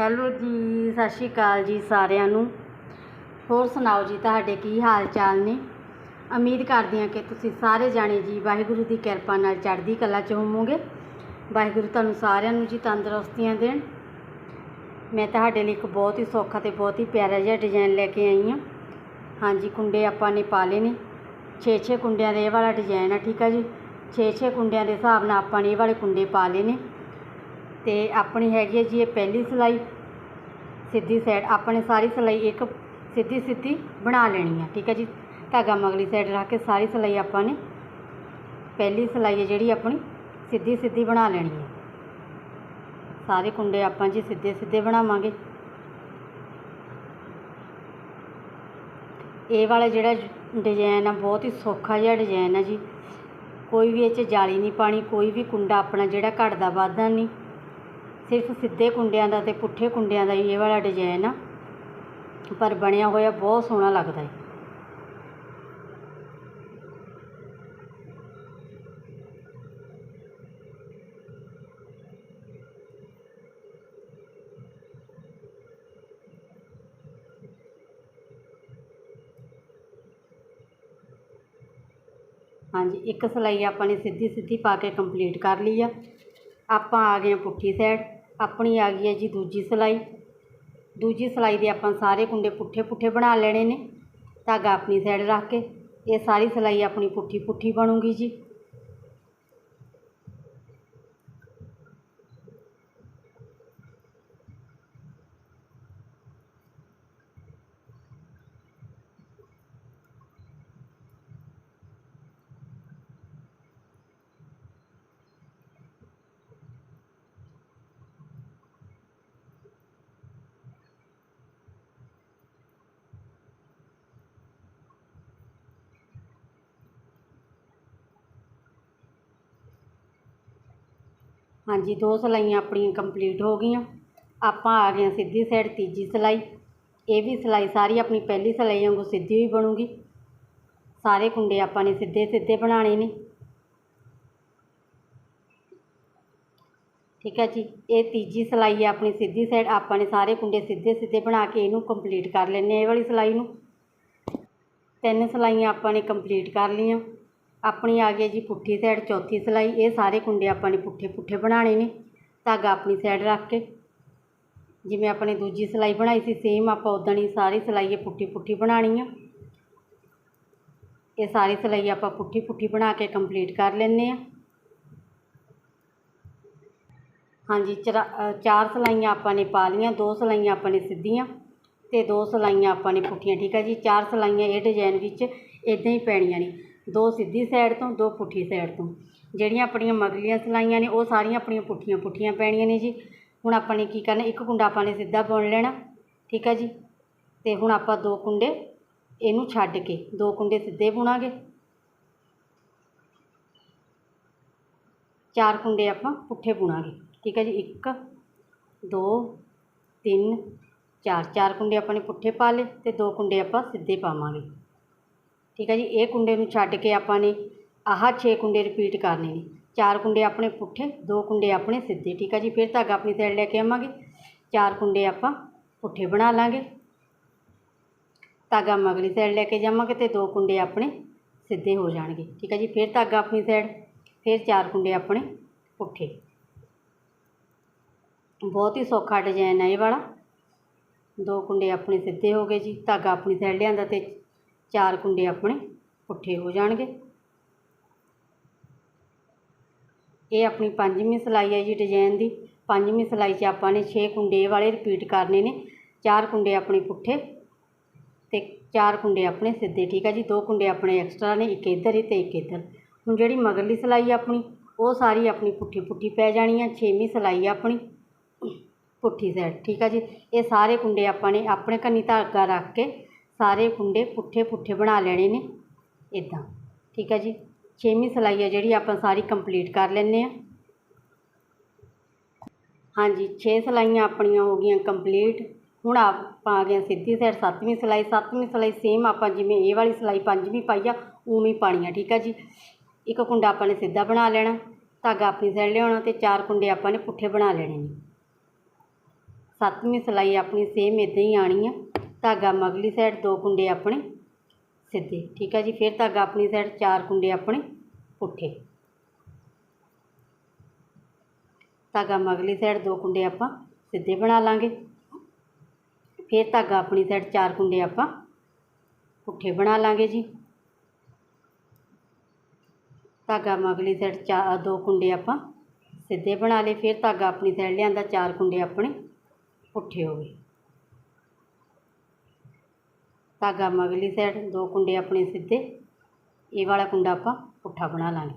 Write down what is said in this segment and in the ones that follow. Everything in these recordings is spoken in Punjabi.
ਹੈਲੋ ਜੀ, ਸਤਿ ਸ਼੍ਰੀ ਅਕਾਲ ਜੀ ਸਾਰਿਆਂ ਨੂੰ। ਹੋਰ ਸੁਣਾਓ ਜੀ, ਤੁਹਾਡੇ ਕੀ ਹਾਲ ਚਾਲ ਨੇ? ਉਮੀਦ ਕਰਦੀ ਹਾਂ ਕਿ ਤੁਸੀਂ ਸਾਰੇ ਜਾਣੇ ਜੀ ਵਾਹਿਗੁਰੂ ਦੀ ਕਿਰਪਾ ਨਾਲ ਚੜ੍ਹਦੀ ਕਲਾ 'ਚ ਹੋਵੋਗੇ। ਵਾਹਿਗੁਰੂ ਤੁਹਾਨੂੰ ਸਾਰਿਆਂ ਨੂੰ ਜੀ ਤੰਦਰੁਸਤੀਆਂ ਦੇਣ। ਮੈਂ ਤੁਹਾਡੇ ਲਈ ਇੱਕ ਬਹੁਤ ਹੀ ਸੌਖਾ ਤੇ ਬਹੁਤ ਹੀ ਪਿਆਰਾ ਜਿਹਾ ਡਿਜ਼ਾਈਨ ਲੈ ਕੇ ਆਈ ਹਾਂ। ਹਾਂਜੀ, ਕੁੰਡੇ ਆਪਾਂ ਨੇ ਪਾ ਲਏ ਨੇ। 6-6 ਕੁੰਡਿਆਂ ਦਾ ਇਹ ਵਾਲਾ ਡਿਜ਼ਾਈਨ ਆ, ਠੀਕ ਆ ਜੀ? 6-6 ਕੁੰਡਿਆਂ ਦੇ ਹਿਸਾਬ ਨਾਲ ਆਪਾਂ ਨੇ ਇਹ ਵਾਲੇ ਕੁੰਡੇ ਪਾ ਲਏ ਨੇ। ਤੇ ਆਪਣੀ ਹੈਗੀ ਹੈ ਜੀ ਇਹ ਪਹਿਲੀ ਸਿਲਾਈ। ਸਿੱਧੀ ਸਾਈਡ ਆਪਾਂ ਨੇ ਸਾਰੀ ਸਿਲਾਈ ਇੱਕ ਸਿੱਧੀ ਸਿੱਧੀ ਬਣਾ ਲੈਣੀ ਆ, ਠੀਕ ਹੈ ਜੀ? ਧਾਗਾ ਮਗਲੀ ਸਾਈਡ ਰੱਖ ਕੇ ਸਾਰੀ ਸਿਲਾਈ ਆਪਾਂ ਨੇ ਪਹਿਲੀ ਸਿਲਾਈ ਹੈ ਜਿਹੜੀ ਆਪਣੀ ਸਿੱਧੀ ਸਿੱਧੀ ਬਣਾ ਲੈਣੀ ਹੈ। ਸਾਰੇ ਕੁੰਡੇ ਆਪਾਂ ਜੀ ਸਿੱਧੇ ਸਿੱਧੇ ਬਣਾਵਾਂਗੇ। ਇਹ ਵਾਲਾ ਜਿਹੜਾ ਡਿਜ਼ਾਈਨ ਆ, ਬਹੁਤ ਹੀ ਸੌਖਾ ਜਿਹਾ ਡਿਜ਼ਾਈਨ ਆ ਜੀ। ਕੋਈ ਵੀ ਇਹ 'ਚ ਜਾਲੀ ਨਹੀਂ ਪਾਣੀ, ਕੋਈ ਵੀ ਕੁੰਡਾ ਆਪਣਾ ਜਿਹੜਾ ਘਟਦਾ ਵੱਧਦਾ ਨਹੀਂ। ਸਿਰਫ ਸਿੱਧੇ ਕੁੰਡਿਆਂ ਦਾ ਅਤੇ ਪੁੱਠੇ ਕੁੰਡਿਆਂ ਦਾ ਹੀ ਇਹ ਵਾਲਾ ਡਿਜ਼ਾਈਨ ਆ। ਪਰ ਬਣਿਆ ਹੋਇਆ ਬਹੁਤ ਸੋਹਣਾ ਲੱਗਦਾ ਹੈ ਹਾਂਜੀ, ਇੱਕ ਸਿਲਾਈ ਆਪਾਂ ਨੇ ਸਿੱਧੀ ਸਿੱਧੀ ਪਾ ਕੇ ਕੰਪਲੀਟ ਕਰ ਲਈ ਆ। ਆਪਾਂ ਆ ਗਏ ਹਾਂ ਪੁੱਠੀ ਸਾਈਡ ਆਪਣੀ ਆ ਗਈ ਹੈ ਜੀ ਦੂਜੀ ਸਿਲਾਈ। ਦੂਜੀ ਸਿਲਾਈ ਦੇ ਆਪਾਂ ਸਾਰੇ ਕੁੰਡੇ ਪੁੱਠੇ ਪੁੱਠੇ ਬਣਾ ਲੈਣੇ ਨੇ। ਧਾਗਾ ਆਪਣੀ ਸਾਈਡ ਰੱਖ ਕੇ, ਇਹ ਸਾਰੀ ਸਿਲਾਈ ਆਪਣੀ ਪੁੱਠੀ ਪੁੱਠੀ ਬਣੂਗੀ ਜੀ। ਹਾਂਜੀ, ਦੋ ਸਿਲਾਈਆਂ ਆਪਣੀਆਂ ਕੰਪਲੀਟ ਹੋ ਗਈਆਂ। ਆਪਾਂ ਆ ਗਏ ਹਾਂ ਸਿੱਧੀ ਸਾਈਡ ਤੀਜੀ ਸਿਲਾਈ। ਇਹ ਵੀ ਸਿਲਾਈ ਸਾਰੀ ਆਪਣੀ ਪਹਿਲੀ ਸਿਲਾਈ ਵਾਂਗੂ ਸਿੱਧੀ ਹੋਈ ਬਣੂਗੀ। ਸਾਰੇ ਕੁੰਡੇ ਆਪਾਂ ਨੇ ਸਿੱਧੇ ਸਿੱਧੇ ਬਣਾਉਣੇ ਨੇ। ਠੀਕ ਹੈ ਜੀ, ਇਹ ਤੀਜੀ ਸਿਲਾਈ ਹੈ ਆਪਣੀ ਸਿੱਧੀ ਸਾਈਡ ਆਪਾਂ ਨੇ ਸਾਰੇ ਕੁੰਡੇ ਸਿੱਧੇ ਸਿੱਧੇ ਬਣਾ ਕੇ ਇਹਨੂੰ ਕੰਪਲੀਟ ਕਰ ਲੈਣੇ ਇਹ ਵਾਲੀ ਸਿਲਾਈ ਨੂੰ। ਤਿੰਨ ਸਿਲਾਈਆਂ ਆਪਾਂ ਨੇ ਕੰਪਲੀਟ ਕਰ ਲਈਆਂ। ਆਪਣੀ ਆ ਗਈ ਜੀ ਪੁੱਠੀ ਸਾਈਡ ਚੌਥੀ ਸਿਲਾਈ। ਇਹ ਸਾਰੇ ਕੁੰਡੇ ਆਪਾਂ ਨੇ ਪੁੱਠੇ ਪੁੱਠੇ ਬਣਾਉਣੇ ਨੇ। ਧਾਗਾ ਆਪਣੀ ਸਾਈਡ ਰੱਖ ਕੇ। ਜਿਵੇਂ ਆਪਣੇ ਦੂਜੀ ਸਿਲਾਈ ਬਣਾਈ ਸੀ ਸੇਮ ਆਪਾਂ ਉਦਾਂ ਹੀ ਸਾਰੀ ਸਿਲਾਈ ਇਹ ਪੁੱਠੀ ਪੁੱਠੀ ਬਣਾਉਣੀ ਆ। ਇਹ ਸਾਰੀ ਸਿਲਾਈ ਆਪਾਂ ਪੁੱਠੀ ਪੁੱਠੀ ਬਣਾ ਕੇ ਕੰਪਲੀਟ ਕਰ ਲੈਂਦੇ ਆ। ਹਾਂਜੀ, ਚਰਾ ਚਾਰ ਸਿਲਾਈਆਂ ਆਪਾਂ ਨੇ ਪਾ ਲਈਆਂ। ਦੋ ਸਿਲਾਈਆਂ ਆਪਾਂ ਨੇ ਸਿੱਧੀਆਂ ਤੇ ਦੋ ਸਿਲਾਈਆਂ ਆਪਾਂ ਨੇ ਪੁੱਠੀਆਂ। ਠੀਕ ਆ ਜੀ, ਚਾਰ ਸਿਲਾਈਆਂ ਇਹ ਡਿਜ਼ਾਈਨ ਵਿੱਚ ਇਦਾਂ ਹੀ ਪੈਣੀਆਂ ਨੇ। ਦੋ ਸਿੱਧੀ ਸਾਈਡ ਤੋਂ, ਦੋ ਪੁੱਠੀ ਸਾਈਡ ਤੋਂ। ਜਿਹੜੀਆਂ ਆਪਣੀਆਂ ਮਗਲੀਆਂ ਸਿਲਾਈਆਂ ਨੇ, ਉਹ ਸਾਰੀਆਂ ਆਪਣੀਆਂ ਪੁੱਠੀਆਂ ਪੁੱਠੀਆਂ ਪੈਣੀਆਂ ਨੇ ਜੀ। ਹੁਣ ਆਪਾਂ ਨੇ ਕੀ ਕਰਨਾ, ਇੱਕ ਕੁੰਡਾ ਆਪਾਂ ਨੇ ਸਿੱਧਾ ਬੁਣ ਲੈਣਾ, ਠੀਕ ਹੈ ਜੀ? ਤੇ ਹੁਣ ਆਪਾਂ ਦੋ ਕੁੰਡੇ ਇਹਨੂੰ ਛੱਡ ਕੇ, ਦੋ ਕੁੰਡੇ ਸਿੱਧੇ ਬੁਣਾਂਗੇ। ਚਾਰ ਕੁੰਡੇ ਆਪਾਂ ਪੁੱਠੇ ਬੁਣਾਂਗੇ, ਠੀਕ ਹੈ ਜੀ? ਇੱਕ, ਦੋ, ਤਿੰਨ, ਚਾਰ। ਚਾਰ ਕੁੰਡੇ ਆਪਾਂ ਨੇ ਪੁੱਠੇ ਪਾ ਲਏ ਤੇ ਦੋ ਕੁੰਡੇ ਆਪਾਂ ਸਿੱਧੇ ਪਾਵਾਂਗੇ। ਠੀਕ ਹੈ ਜੀ ਇਹ ਕੁੰਡੇ ਨੂੰ ਛੱਡ ਕੇ ਆਪਾਂ ਨੇ ਆਹ 6 ਕੁੰਡੇ ਰਿਪੀਟ ਕਰਨੇ ਨੇ ਚਾਰ ਕੁੰਡੇ ਆਪਣੇ ਪੁੱਠੇ ਦੋ ਕੁੰਡੇ ਆਪਣੇ ਸਿੱਧੇ ਠੀਕ ਹੈ ਜੀ ਫਿਰ ਧਾਗਾ ਆਪਣੀ ਸਾਈਡ ਲੈ ਕੇ ਆਵਾਂਗੇ ਚਾਰ ਕੁੰਡੇ ਆਪਾਂ ਪੁੱਠੇ ਬਣਾ ਲਾਂਗੇ ਧਾਗਾ ਮਗਲੀ ਸਾਈਡ ਲੈ ਕੇ ਜਾਵਾਂਗੇ ਤੇ ਦੋ ਕੁੰਡੇ ਆਪਣੇ ਸਿੱਧੇ ਹੋ ਜਾਣਗੇ ਠੀਕ ਹੈ ਜੀ ਫਿਰ ਧਾਗਾ ਆਪਣੀ ਸਾਈਡ ਫਿਰ ਚਾਰ ਕੁੰਡੇ ਆਪਣੇ ਪੁੱਠੇ ਬਹੁਤ ਹੀ ਸੌਖਾ ਡਿਜ਼ਾਈਨ ਹੈ ਇਹ ਵਾਲਾ ਦੋ ਕੁੰਡੇ ਆਪਣੇ ਸਿੱਧੇ ਹੋ ਗਏ ਜੀ ਧਾਗਾ ਆਪਣੀ ਸਾਈਡ ਲਿਆਂਦਾ ਤੇ ਚਾਰ ਕੁੰਡੇ ਆਪਣੇ ਪੁੱਠੇ ਹੋ ਜਾਣਗੇ। ਇਹ ਆਪਣੀ ਪੰਜਵੀਂ ਸਿਲਾਈ ਹੈ ਜੀ ਡਿਜ਼ਾਈਨ ਦੀ। ਪੰਜਵੀਂ ਸਿਲਾਈ 'ਚ ਆਪਾਂ ਨੇ 6 ਕੁੰਡੇ ਵਾਲੇ ਰਿਪੀਟ ਕਰਨੇ ਨੇ। ਚਾਰ ਕੁੰਡੇ ਆਪਣੇ ਪੁੱਠੇ ਤੇ ਚਾਰ ਕੁੰਡੇ ਆਪਣੇ ਸਿੱਧੇ, ਠੀਕ ਹੈ ਜੀ? ਦੋ ਕੁੰਡੇ ਆਪਣੇ ਐਕਸਟਰਾ ਨੇ, ਇੱਕ ਇੱਧਰ ਹੀ ਤੇ ਇੱਕ ਇੱਧਰ। ਹੁਣ ਜਿਹੜੀ ਮਗਰਲੀ ਸਿਲਾਈ ਆਪਣੀ, ਉਹ ਸਾਰੀ ਆਪਣੀ ਪੁੱਠੀ ਪੁੱਠੀ ਪੈ ਜਾਣੀ ਆ। ਛੇਵੀਂ ਸਿਲਾਈ ਆਪਣੀ ਪੁੱਠੀ ਸਾਈਡ ਠੀਕ ਆ ਜੀ? ਇਹ ਸਾਰੇ ਕੁੰਡੇ ਆਪਾਂ ਨੇ ਆਪਣੇ ਕੰਨੀ ਧਾਗਾ ਰੱਖ ਕੇ ਸਾਰੇ ਕੁੰਡੇ ਪੁੱਠੇ ਪੁੱਠੇ ਬਣਾ ਲੈਣੇ ਨੇ ਇਦਾਂ ਠੀਕ ਹੈ ਜੀ? ਛੇਵੀਂ ਸਿਲਾਈ ਆ ਜਿਹੜੀ ਆਪਾਂ ਸਾਰੀ ਕੰਪਲੀਟ ਕਰ ਲੈਂਦੇ ਆ। ਹਾਂਜੀ 6 ਸਿਲਾਈਆਂ ਆਪਣੀਆਂ ਹੋ ਗਈਆਂ ਕੰਪਲੀਟ। ਹੁਣ ਆਪਾਂ ਆ ਗਏ ਸਿੱਧੀ ਸਾਈਡ, ਸੱਤਵੀਂ ਸਿਲਾਈ। ਸੱਤਵੀਂ ਸਿਲਾਈ ਸੇਮ ਆਪਾਂ ਜਿਵੇਂ ਇਹ ਵਾਲੀ ਸਿਲਾਈ ਪੰਜਵੀਂ ਪਾਈ ਆ, ਉਵੇਂ ਪਾਣੀ ਆ, ਠੀਕ ਆ ਜੀ? ਇੱਕ ਕੁੰਡਾ ਆਪਾਂ ਨੇ ਸਿੱਧਾ ਬਣਾ ਲੈਣਾ, ਧਾਗਾ ਆਪਣੀ ਸਾਈਡ ਲਿਆਉਣਾ ਤੇ ਚਾਰ ਕੁੰਡੇ ਆਪਾਂ ਨੇ ਪੁੱਠੇ ਬਣਾ ਲੈਣੇ ਨੇ। ਸੱਤਵੀਂ ਸਿਲਾਈ ਆਪਣੀ ਸੇਮ ਇਦਾਂ ਹੀ ਆਣੀ ਆ। ਧਾਗਾ ਮਗਲੀ ਸਾਈਡ ਦੋ ਕੁੰਡੇ ਆਪਣੇ ਸਿੱਧੇ, ਠੀਕ ਹੈ ਜੀ? ਫਿਰ ਧਾਗਾ ਆਪਣੀ ਸਾਈਡ ਚਾਰ ਕੁੰਡੇ ਆਪਣੇ ਪੁੱਠੇ। ਧਾਗਾ ਮਗਲੀ ਸਾਈਡ ਦੋ ਕੁੰਡੇ ਆਪਾਂ ਸਿੱਧੇ ਬਣਾ ਲਾਂਗੇ। ਫਿਰ ਧਾਗਾ ਆਪਣੀ ਸਾਈਡ ਚਾਰ ਕੁੰਡੇ ਆਪਾਂ ਪੁੱਠੇ ਬਣਾ ਲਾਂਗੇ ਜੀ। ਧਾਗਾ ਮਗਲੀ ਸਾਈਡ ਚਾ ਦੋ ਕੁੰਡੇ ਆਪਾਂ ਸਿੱਧੇ ਬਣਾ ਲਏ। ਫਿਰ ਧਾਗਾ ਆਪਣੀ ਸਾਈਡ ਲਿਆਂਦਾ, ਚਾਰ ਕੁੰਡੇ ਆਪਣੇ ਪੁੱਠੇ ਹੋ ਗਏ। ਧਾਗਾ ਮਗਲੀ ਸਾਈਡ ਦੋ ਕੁੰਡੇ ਆਪਣੇ ਸਿੱਧੇ। ਇਹ ਵਾਲਾ ਕੁੰਡਾ ਆਪਾਂ ਪੁੱਠਾ ਬਣਾ ਲਾਂਗੇ।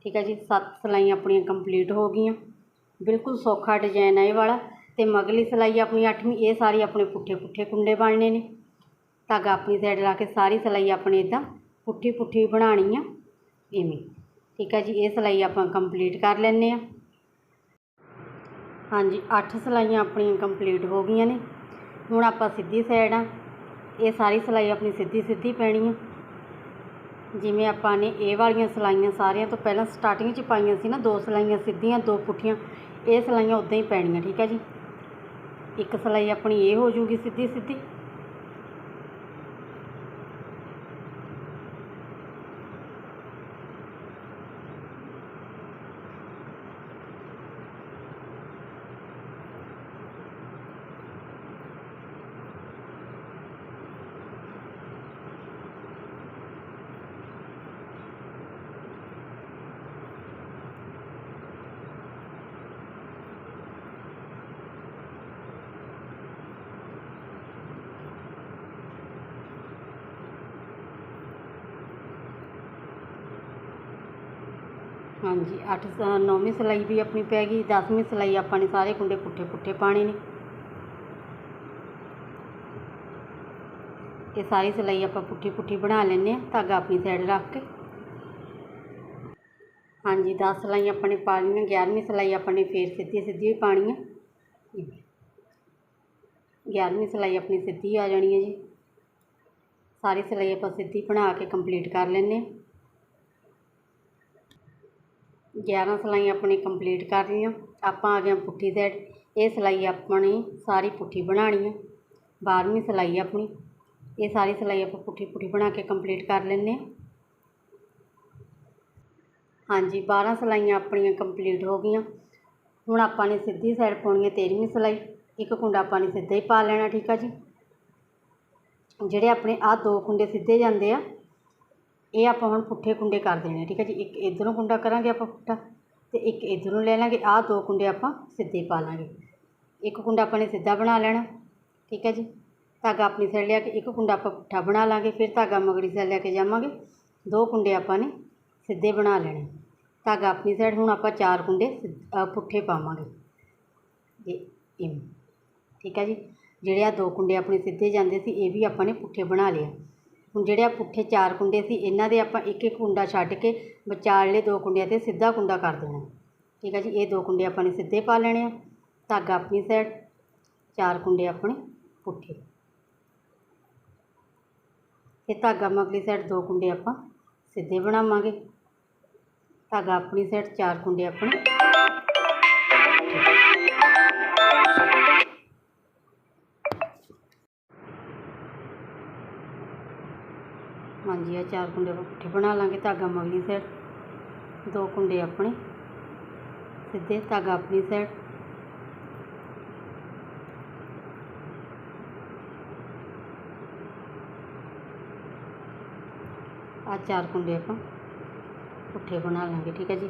ਠੀਕ ਹੈ ਜੀ, ਸੱਤ ਸਿਲਾਈਆਂ ਆਪਣੀਆਂ ਕੰਪਲੀਟ ਹੋ ਗਈਆਂ। ਬਿਲਕੁਲ ਸੌਖਾ ਡਿਜ਼ਾਈਨ ਹੈ ਇਹ ਵਾਲਾ। ਤੇ ਮਗਲੀ ਸਿਲਾਈ ਆਪਣੀ ਅੱਠਵੀਂ, ਇਹ ਸਾਰੀ ਆਪਣੇ ਪੁੱਠੇ ਪੁੱਠੇ ਕੁੰਡੇ ਬਣਨੇ ਨੇ। ਧਾਗਾ ਆਪਣੀ ਸਾਈਡ ਲਾ ਕੇ ਸਾਰੀ ਸਿਲਾਈ ਆਪਣੇ ਇਦਾਂ ਪੁੱਠੀ ਪੁੱਠੀ ਬਣਾਉਣੀ ਆ ਇਵੇਂ। ਠੀਕ ਹੈ ਜੀ, ਇਹ ਸਿਲਾਈ ਆਪਾਂ ਕੰਪਲੀਟ ਕਰ ਲੈਂਦੇ ਆ। ਹਾਂਜੀ 8 ਸਿਲਾਈਆਂ ਆਪਣੀਆਂ ਕੰਪਲੀਟ ਹੋ ਗਈਆਂ ਨੇ। ਹੁਣ ਆਪਾਂ ਸਿੱਧੀ ਸਾਈਡ ਆ। ਇਹ ਸਾਰੀ ਸਿਲਾਈ ਆਪਣੀ ਸਿੱਧੀ ਸਿੱਧੀ ਪੈਣੀ ਆ। ਜਿਵੇਂ ਆਪਾਂ ਨੇ ਇਹ ਵਾਲੀਆਂ ਸਿਲਾਈਆਂ ਸਾਰਿਆਂ ਤੋਂ ਪਹਿਲਾਂ ਸਟਾਰਟਿੰਗ 'ਚ ਪਾਈਆਂ ਸੀ ਨਾ, ਦੋ ਸਿਲਾਈਆਂ ਸਿੱਧੀਆਂ, ਦੋ ਪੁੱਠੀਆਂ, ਇਹ ਸਿਲਾਈਆਂ ਉਦਾਂ ਹੀ ਪੈਣੀਆਂ, ਠੀਕ ਹੈ ਜੀ। ਇੱਕ ਸਿਲਾਈ ਆਪਣੀ ਇਹ ਹੋ ਜੂਗੀ ਸਿੱਧੀ ਸਿੱਧੀ। ਹਾਂਜੀ 8 ਨੌਵੀਂ ਸਿਲਾਈ ਵੀ ਆਪਣੀ ਪੈ ਗਈ 10ਵੀਂ ਸਿਲਾਈ ਆਪਾਂ ਨੇ ਸਾਰੇ ਕੁੰਡੇ ਪੁੱਠੇ ਪੁੱਠੇ ਪਾਣੇ ਨੇ। ਇਹ ਸਾਰੀ ਸਿਲਾਈ ਆਪਾਂ ਪੁੱਠੀ ਪੁੱਠੀ ਬਣਾ ਲੈਂਦੇ ਆ ਧਾਗਾ ਆਪਣੀ ਸਾਈਡ ਰੱਖ ਕੇ। ਹਾਂਜੀ 10 ਸਿਲਾਈ ਆਪਾਂ ਨੇ ਪਾ ਲਈਆਂ 11ਵੀਂ ਸਿਲਾਈ ਆਪਾਂ ਨੇ ਫੇਰ ਸਿੱਧੀ ਸਿੱਧੀ ਹੀ ਪਾਣੀ ਹੈ। 11ਵੀਂ ਸਿਲਾਈ ਆਪਣੀ ਸਿੱਧੀ ਆ ਜਾਣੀ ਹੈ ਜੀ। ਸਾਰੀ ਸਿਲਾਈ ਆਪਾਂ ਸਿੱਧੀ ਬਣਾ ਕੇ ਕੰਪਲੀਟ ਕਰ ਲੈਂਦੇ ਹਾਂ। 11 ਸਿਲਾਈਆਂ ਆਪਣੀ ਕੰਪਲੀਟ ਕਰ ਲਈਆਂ। ਆਪਾਂ ਆ ਗਏ ਪੁੱਠੀ ਸਾਈਡ ਇਹ ਸਿਲਾਈ ਆਪਣੀ ਸਾਰੀ ਪੁੱਠੀ ਬਣਾਉਣੀ ਹੈ। 12ਵੀਂ ਸਿਲਾਈ ਆਪਣੀ। ਇਹ ਸਾਰੀ ਸਿਲਾਈ ਆਪਾਂ ਪੁੱਠੀ ਪੁੱਠੀ ਬਣਾ ਕੇ ਕੰਪਲੀਟ ਕਰ ਲੈਂਦੇ ਹਾਂ। ਹਾਂਜੀ 12 ਸਿਲਾਈਆਂ ਆਪਣੀਆਂ ਕੰਪਲੀਟ ਹੋ ਗਈਆਂ। ਹੁਣ ਆਪਾਂ ਨੇ ਸਿੱਧੀ ਸਾਈਡ ਪਾਉਣੀ ਹੈ 13ਵੀਂ ਸਿਲਾਈ। ਇੱਕ ਕੁੰਡਾ ਆਪਾਂ ਨੇ ਸਿੱਧਾ ਹੀ ਪਾ ਲੈਣਾ, ਠੀਕ ਆ ਜੀ। ਜਿਹੜੇ ਆਪਣੇ ਆਹ ਦੋ ਕੁੰਡੇ ਸਿੱਧੇ ਜਾਂਦੇ ਆ ਇਹ ਆਪਾਂ ਹੁਣ ਪੁੱਠੇ ਕੁੰਡੇ ਕਰ ਦੇਣੇ ਠੀਕ ਹੈ ਜੀ। ਇੱਕ ਇੱਧਰੋਂ ਕੁੰਡਾ ਕਰਾਂਗੇ ਆਪਾਂ ਪੁੱਠਾ ਤੇ ਇੱਕ ਇੱਧਰੋਂ ਲੈ ਲਾਂਗੇ। ਆਹ ਦੋ ਕੁੰਡੇ ਆਪਾਂ ਸਿੱਧੇ ਪਾ ਲਾਂਗੇ। ਇੱਕ ਕੁੰਡਾ ਆਪਾਂ ਨੇ ਸਿੱਧਾ ਬਣਾ ਲੈਣਾ, ਠੀਕ ਹੈ ਜੀ। ਧਾਗਾ ਆਪਣੀ ਸਾਈਡ ਲਿਆ ਕੇ ਇੱਕ ਕੁੰਡਾ ਆਪਾਂ ਪੁੱਠਾ ਬਣਾ ਲਾਂਗੇ, ਫਿਰ ਧਾਗਾ ਮਗੜੀ ਸਾਈਡ ਲੈ ਕੇ ਜਾਵਾਂਗੇ। ਦੋ ਕੁੰਡੇ ਆਪਾਂ ਨੇ ਸਿੱਧੇ ਬਣਾ ਲੈਣੇ। ਧਾਗਾ ਆਪਣੀ ਸਾਈਡ ਹੁਣ ਆਪਾਂ ਚਾਰ ਕੁੰਡੇ ਸਿੱਧ- ਪੁੱਠੇ ਪਾਵਾਂਗੇ। ਇਹ ਇਵੇਂ ਠੀਕ ਹੈ ਜੀ। ਜਿਹੜੇ ਆ ਦੋ ਕੁੰਡੇ ਆਪਣੇ ਸਿੱਧੇ ਜਾਂਦੇ ਸੀ, ਇਹ ਵੀ ਆਪਾਂ ਨੇ ਪੁੱਠੇ ਬਣਾ ਲਿਆ ਹੁਣ ਜਿਹੜੇ ਆ ਪੁੱਠੇ ਚਾਰ ਕੁੰਡੇ ਸੀ, ਇਹਨਾਂ ਦੇ ਆਪਾਂ ਇੱਕ ਇੱਕ ਕੁੰਡਾ ਛੱਡ ਕੇ ਵਿਚਾਲੇ ਦੋ ਕੁੰਡਿਆਂ 'ਤੇ ਸਿੱਧਾ ਕੁੰਡਾ ਕਰ ਦੇਣਾ। ਠੀਕ ਹੈ ਜੀ, ਇਹ ਦੋ ਕੁੰਡੇ ਆਪਾਂ ਨੇ ਸਿੱਧੇ ਪਾ ਲੈਣੇ ਆ। ਧਾਗਾ ਆਪਣੀ ਸਾਈਡ ਚਾਰ ਕੁੰਡੇ ਆਪਣੇ ਪੁੱਠੇ। ਤੇ ਧਾਗਾ ਮਗਲੀ ਸਾਈਡ ਦੋ ਕੁੰਡੇ ਆਪਾਂ ਸਿੱਧੇ ਬਣਾਵਾਂਗੇ। ਧਾਗਾ ਆਪਣੀ ਸਾਈਡ ਚਾਰ ਕੁੰਡੇ ਆਪਣੇ ਹਾਂਜੀ ਇਹ ਚਾਰ ਕੁੰਡੇ ਆਪਾਂ ਪੁੱਠੇ ਬਣਾ ਲਾਂਗੇ, ਧਾਗਾ ਮਗਲੀ ਸਾਈਡ ਦੋ ਕੁੰਡੇ ਆਪਣੇ, ਸਿੱਧੇ ਧਾਗਾ ਆਪਣੀ ਸਾਈਡ ਆ ਚਾਰ ਕੁੰਡੇ ਆਪਾਂ ਪੁੱਠੇ ਬਣਾ ਲਾਂਗੇ, ਠੀਕ ਹੈ ਜੀ।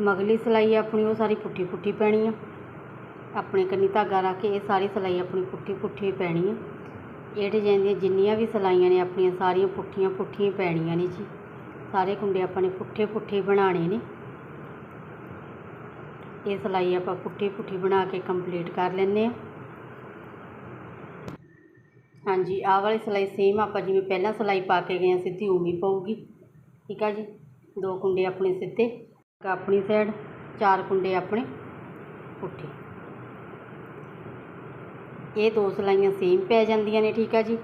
ਮਗਲੀ ਸਿਲਾਈ ਆਪਣੀ, ਉਹ ਸਾਰੀ ਪੁੱਠੀ ਪੁੱਠੀ ਪੈਣੀ ਆ। ਆਪਣੇ ਕੰਨੀ ਧਾਗਾ ਰੱਖ ਕੇ ਇਹ ਸਾਰੀ ਸਿਲਾਈ ਆਪਣੀ ਪੁੱਠੀ ਪੁੱਠੀ ਪੈਣੀ ਆ। ਇਹ ਡਿਜ਼ਾਈਨ ਦੀਆਂ ਜਿੰਨੀਆਂ ਵੀ ਸਿਲਾਈਆਂ ਨੇ ਆਪਣੀਆਂ ਸਾਰੀਆਂ ਪੁੱਠੀਆਂ ਪੁੱਠੀਆਂ ਪੈਣੀਆਂ ਨੇ ਜੀ। ਸਾਰੇ ਕੁੰਡੇ ਆਪਾਂ ਨੇ ਪੁੱਠੇ ਪੁੱਠੇ ਬਣਾਉਣੇ ਨੇ। ਇਹ ਸਿਲਾਈ ਆਪਾਂ ਪੁੱਠੀ ਪੁੱਠੀ ਬਣਾ ਕੇ ਕੰਪਲੀਟ ਕਰ ਲੈਂਦੇ ਆ ਹਾਂਜੀ, ਆਹ ਵਾਲੀ ਸਿਲਾਈ ਸੇਮ ਆਪਾਂ ਜਿਵੇਂ ਪਹਿਲਾਂ ਸਿਲਾਈ ਪਾ ਕੇ ਗਏ ਹਾਂ, ਸਿੱਧੀ ਉਵੇਂ ਹੀ ਪਊਗੀ। ਠੀਕ ਆ ਜੀ? ਦੋ ਕੁੰਡੇ ਆਪਣੇ ਸਿੱਧੇ, ਇੱਕ ਆਪਣੀ ਸਾਈਡ ਚਾਰ ਕੁੰਡੇ ਆਪਣੇ ਪੁੱਠੇ। ਇਹ ਦੋ ਸਿਲਾਈਆਂ ਸੇਮ ਪੈ ਜਾਂਦੀਆਂ ਨੇ, ਠੀਕ ਆ ਜੀ।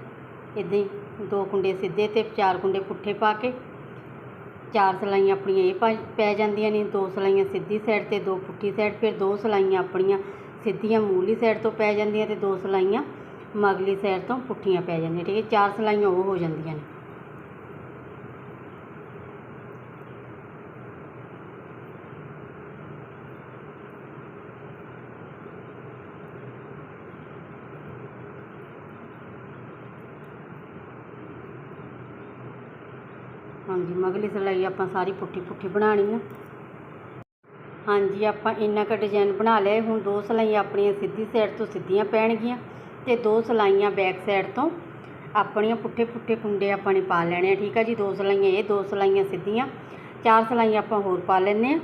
ਇੱਦਾਂ ਹੀ ਦੋ ਕੁੰਡੇ ਸਿੱਧੇ ਤੇ ਚਾਰ ਕੁੰਡੇ ਪੁੱਠੇ ਪਾ ਕੇ ਚਾਰ ਸਿਲਾਈਆਂ ਆਪਣੀਆਂ ਇਹ ਪਾ- ਪੈ ਜਾਂਦੀਆਂ ਨੇ, ਦੋ ਸਿਲਾਈਆਂ ਸਿੱਧੀ ਸਾਈਡ ਤੇ, ਦੋ ਪੁੱਠੀ ਸਾਈਡ ਫਿਰ ਦੋ ਸਿਲਾਈਆਂ ਆਪਣੀਆਂ ਸਿੱਧੀਆਂ ਮੂਲੀ ਸਾਈਡ ਤੋਂ ਪੈ ਜਾਂਦੀਆਂ ਤੇ ਦੋ ਸਲਾਈਆਂ ਮਗਲੀ ਸਾਈਡ ਤੋਂ ਪੁੱਠੀਆਂ ਪੈ ਜਾਂਦੀਆਂ, ਠੀਕ ਹੈ। ਚਾਰ ਸਲਾਈਆਂ ਉਹ ਹੋ ਜਾਂਦੀਆਂ ਨੇ। ਹਾਂਜੀ ਮਗਲੀ ਸਿਲਾਈ ਆਪਾਂ ਸਾਰੀ ਪੁੱਠੀ ਪੁੱਠੀ ਬਣਾਉਣੀ ਆ। ਹਾਂਜੀ, ਆਪਾਂ ਇੰਨਾ ਕੁ ਡਿਜ਼ਾਈਨ ਬਣਾ ਲਿਆ ਹੁਣ ਦੋ ਸਲਾਈਆਂ ਆਪਣੀਆਂ ਸਿੱਧੀ ਸਾਈਡ ਤੋਂ ਸਿੱਧੀਆਂ ਪੈਣਗੀਆਂ ਤੇ ਦੋ ਸਲਾਈਆਂ ਬੈਕ ਸਾਈਡ ਤੋਂ ਆਪਣੀਆਂ ਪੁੱਠੇ ਪੁੱਠੇ ਕੁੰਡੇ ਆਪਾਂ ਨੇ ਪਾ ਲੈਣੇ ਆ, ਠੀਕ ਆ ਜੀ? ਦੋ ਸਲਾਈਆਂ ਇਹ, ਦੋ ਸਲਾਈਆਂ ਸਿੱਧੀਆਂ। ਚਾਰ ਸਲਾਈਆਂ ਆਪਾਂ ਹੋਰ ਪਾ ਲੈਣੇ ਆ।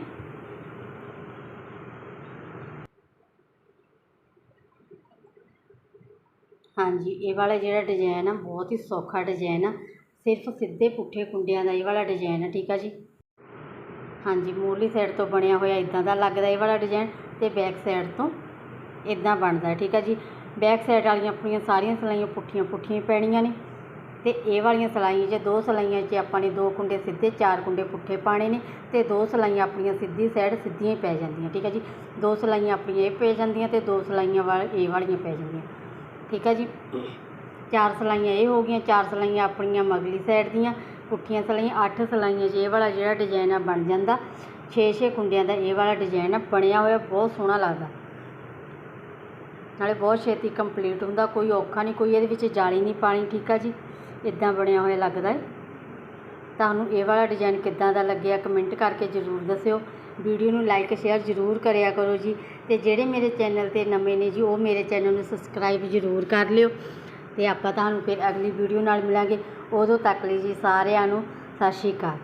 ਹਾਂਜੀ, ਇਹ ਵਾਲਾ ਜਿਹੜਾ ਡਿਜ਼ਾਈਨ ਆ, ਬਹੁਤ ਹੀ ਸੌਖਾ ਡਿਜ਼ਾਈਨ ਆ। ਸਿਰਫ ਸਿੱਧੇ ਪੁੱਠੇ ਕੁੰਡਿਆਂ ਦਾ ਇਹ ਵਾਲਾ ਡਿਜ਼ਾਈਨ ਹੈ ਠੀਕ ਆ ਜੀ? ਹਾਂਜੀ, ਮੂਰਲੀ ਸਾਈਡ ਤੋਂ ਬਣਿਆ ਹੋਇਆ ਇਦਾਂ ਦਾ ਲੱਗਦਾ ਇਹ ਵਾਲਾ ਡਿਜ਼ਾਈਨ ਤੇ ਬੈਕ ਸਾਈਡ ਤੋਂ ਇਦਾਂ ਬਣਦਾ ਠੀਕ ਆ ਜੀ? ਬੈਕ ਸਾਈਡ ਵਾਲੀਆਂ ਆਪਣੀਆਂ ਸਾਰੀਆਂ ਸਲਾਈਆਂ ਪੁੱਠੀਆਂ ਪੁੱਠੀਆਂ ਪੈਣੀਆਂ ਨੇ ਤੇ ਇਹ ਵਾਲੀਆਂ ਸਲਾਈਆਂ 'ਚ ਦੋ ਸਲਾਈਆਂ 'ਚ ਆਪਾਂ ਨੇ ਦੋ ਕੁੰਡੇ ਸਿੱਧੇ, ਚਾਰ ਕੁੰਡੇ ਪੁੱਠੇ ਪਾਣੇ ਨੇ ਤੇ ਦੋ ਸਲਾਈਆਂ ਆਪਣੀਆਂ ਸਿੱਧੀ ਸਾਈਡ ਸਿੱਧੀਆਂ ਹੀ ਪੈ ਜਾਂਦੀਆਂ, ਠੀਕ ਹੈ ਜੀ? ਦੋ ਸਲਾਈਆਂ ਆਪਣੀਆਂ ਇਹ ਪੈ ਜਾਂਦੀਆਂ ਤੇ ਦੋ ਸਲਾਈਆਂ ਵਾਲ ਇਹ ਵਾਲੀਆਂ ਪੈ ਜਾਂਦੀਆਂ, ਠੀਕ ਹੈ ਜੀ? ਚਾਰ ਸਲਾਈਆਂ, ਇਹ ਹੋ ਗਈਆਂ ਚਾਰ ਸਲਾਈਆਂ ਆਪਣੀਆਂ ਮਗਲੀ ਸਾਈਡ ਦੀਆਂ, ਪੁੱਠੀਆਂ ਸਲਾਈਆਂ, ਅੱਠ ਸਲਾਈਆਂ 'ਚ ਇਹ ਵਾਲਾ ਜਿਹੜਾ ਡਿਜ਼ਾਈਨ ਆ ਬਣ ਜਾਂਦਾ, ਛੇ ਛੇ ਕੁੰਡਿਆਂ ਦਾ ਇਹ ਵਾਲਾ ਡਿਜ਼ਾਈਨ ਆ, ਬਣਿਆ ਹੋਇਆ ਬਹੁਤ ਸੋਹਣਾ ਲੱਗਦਾ। ਨਾਲੇ ਬਹੁਤ ਛੇਤੀ ਕੰਪਲੀਟ ਹੁੰਦਾ, ਕੋਈ ਔਖਾ ਨਹੀਂ, ਕੋਈ ਇਹਦੇ ਵਿੱਚ ਜਾਲੀ ਨਹੀਂ ਪਾਣੀ, ਠੀਕ ਆ ਜੀ? ਇਦਾਂ ਬਣਿਆ ਹੋਇਆ ਲੱਗਦਾ ਹੈ ਤੁਹਾਨੂੰ ਇਹ ਵਾਲਾ ਡਿਜ਼ਾਈਨ ਕਿੱਦਾਂ ਦਾ ਲੱਗਿਆ ਕਮੈਂਟ ਕਰਕੇ ਜ਼ਰੂਰ ਦੱਸਿਓ। ਵੀਡੀਓ ਨੂੰ ਲਾਈਕ ਸ਼ੇਅਰ ਜ਼ਰੂਰ ਕਰਿਆ ਕਰੋ ਜੀ। ਤੇ ਜਿਹੜੇ ਮੇਰੇ ਚੈਨਲ ਤੇ ਨਵੇਂ ਨੇ ਜੀ, ਉਹ ਮੇਰੇ ਚੈਨਲ ਨੂੰ ਸਬਸਕ੍ਰਾਈਬ ਜ਼ਰੂਰ ਕਰ ਲਿਓ। ਅਤੇ ਆਪਾਂ ਤੁਹਾਨੂੰ ਫਿਰ ਅਗਲੀ ਵੀਡੀਓ ਨਾਲ ਮਿਲਾਂਗੇ। ਉਦੋਂ ਤੱਕ ਲਈ ਜੀ ਸਾਰਿਆਂ ਨੂੰ ਸਤਿ ਸ਼੍ਰੀ ਅਕਾਲ।